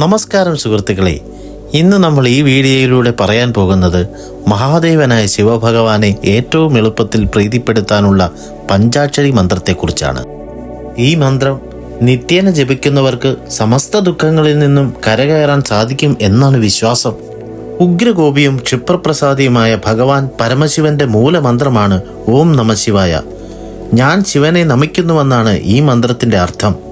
നമസ്കാരം സുഹൃത്തുക്കളെ ഇന്ന് നമ്മൾ ഈ വീഡിയോയിലൂടെ പറയാൻ പോകുന്നത് മഹാദേവനായ ശിവഭഗവാനെ ഏറ്റവും എളുപ്പത്തിൽ പ്രീതിപ്പെടുത്താനുള്ള പഞ്ചാക്ഷരി മന്ത്രത്തെക്കുറിച്ചാണ്. ഈ മന്ത്രം നിത്യേന ജപിക്കുന്നവർക്ക് സമസ്ത ദുഃഖങ്ങളിൽ നിന്നും കരകയറാൻ സാധിക്കും എന്നാണ് വിശ്വാസം. ഉഗ്രഗോപിയും ക്ഷിപ്രപ്രസാദിയുമായ ഭഗവാൻ പരമശിവന്റെ മൂലമന്ത്രമാണ് ഓം നമ ശിവായ. ഞാൻ ശിവനെ നമിക്കുന്നുവെന്നാണ് ഈ മന്ത്രത്തിന്റെ അർത്ഥം.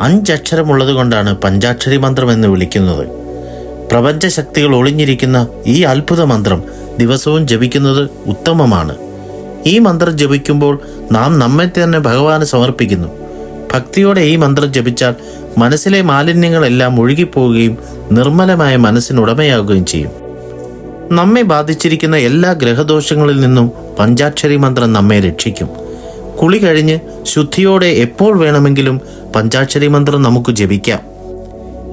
അഞ്ചക്ഷരമുള്ളത് കൊണ്ടാണ് പഞ്ചാക്ഷരി മന്ത്രം എന്ന് വിളിക്കുന്നത്. പ്രപഞ്ചശക്തികൾ ഒളിഞ്ഞിരിക്കുന്ന ഈ അത്ഭുത മന്ത്രം ദിവസവും ജപിക്കുന്നത് ഉത്തമമാണ്. ഈ മന്ത്രം ജപിക്കുമ്പോൾ നാം നമ്മെ തന്നെ ഭഗവാന് സമർപ്പിക്കുന്നു. ഭക്തിയോടെ ഈ മന്ത്രം ജപിച്ചാൽ മനസ്സിലെ മാലിന്യങ്ങളെല്ലാം ഒഴുകിപ്പോവുകയും നിർമ്മലമായ മനസ്സിനുടമയാകുകയും ചെയ്യും. നമ്മെ ബാധിച്ചിരിക്കുന്ന എല്ലാ ഗ്രഹദോഷങ്ങളിൽ നിന്നും പഞ്ചാക്ഷരി മന്ത്രം നമ്മെ രക്ഷിക്കും. കുളി കഴിഞ്ഞ് ശുദ്ധിയോടെ എപ്പോൾ വേണമെങ്കിലും പഞ്ചാക്ഷരി മന്ത്രം നമുക്ക് ജപിക്കാം.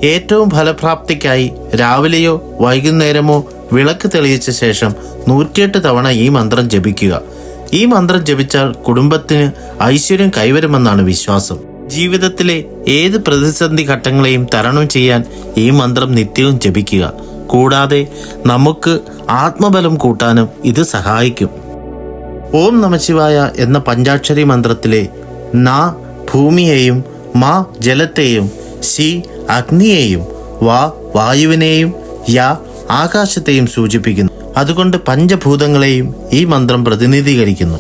ഏറ്റവും ഫലപ്രാപ്തിക്കായി രാവിലെയോ വൈകുന്നേരമോ വിളക്ക് തെളിയിച്ച ശേഷം നൂറ്റിയെട്ട് തവണ ഈ മന്ത്രം ജപിക്കുക. ഈ മന്ത്രം ജപിച്ചാൽ കുടുംബത്തിന് ഐശ്വര്യം കൈവരുമെന്നാണ് വിശ്വാസം. ജീവിതത്തിലെ ഏത് പ്രതിസന്ധി ഘട്ടങ്ങളെയും തരണം ചെയ്യാൻ ഈ മന്ത്രം നിത്യവും ജപിക്കുക. കൂടാതെ നമുക്ക് ആത്മബലം കൂട്ടാനും ഇത് സഹായിക്കും. ഓം നമശിവായ എന്ന പഞ്ചാക്ഷരി മന്ത്രത്തിലെ ന ഭൂമിയെയും മ ജലത്തെയും സി അഗ്നിയെയും വാ വായുവിനെയും യ ആകാശത്തെയും സൂചിപ്പിക്കുന്നു. അതുകൊണ്ട് പഞ്ചഭൂതങ്ങളെയും ഈ മന്ത്രം പ്രതിനിധീകരിക്കുന്നു.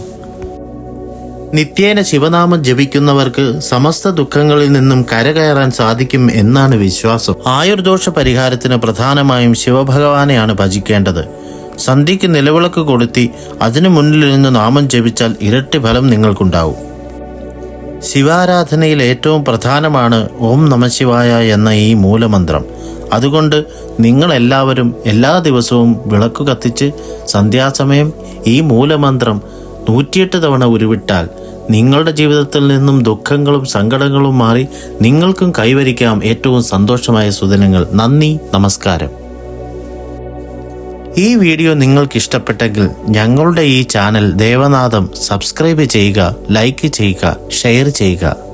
നിത്യേന ശിവനാമം ജപിക്കുന്നവർക്ക് സമസ്ത ദുഃഖങ്ങളിൽ നിന്നും കരകയറാൻ സാധിക്കും എന്നാണ് വിശ്വാസം. ആയുർദോഷ പരിഹാരത്തിന് പ്രധാനമായും ശിവഭഗവാനെയാണ് ഭജിക്കേണ്ടത്. സന്ധ്യയ്ക്ക് നിലവിളക്ക് കൊളുത്തി അതിനു മുന്നിൽ നിന്ന് നാമം ജപിച്ചാൽ ഇരട്ടി ഫലം നിങ്ങൾക്കുണ്ടാവും. ശിവാരാധനയിൽ ഏറ്റവും പ്രധാനമാണ് ഓം നമശിവായ എന്ന ഈ മൂലമന്ത്രം. അതുകൊണ്ട് നിങ്ങളെല്ലാവരും എല്ലാ ദിവസവും വിളക്ക് കത്തിച്ച് സന്ധ്യാസമയം ഈ മൂലമന്ത്രം നൂറ്റിയെട്ട് തവണ ഉരുവിട്ടാൽ നിങ്ങളുടെ ജീവിതത്തിൽ നിന്നും ദുഃഖങ്ങളും സങ്കടങ്ങളും മാറി നിങ്ങൾക്കും കൈവരിക്കാം ഏറ്റവും സന്തോഷമായ സുദിനങ്ങൾ. നന്ദി നമസ്കാരം. ഈ വീഡിയോ നിങ്ങൾക്ക് ഇഷ്ടപ്പെട്ടെങ്കിൽ ഞങ്ങളുടെ ഈ ചാനൽ ദേവനാഥം സബ്സ്ക്രൈബ് ചെയ്യുക ലൈക്ക് ചെയ്യുക ഷെയർ ചെയ്യുക.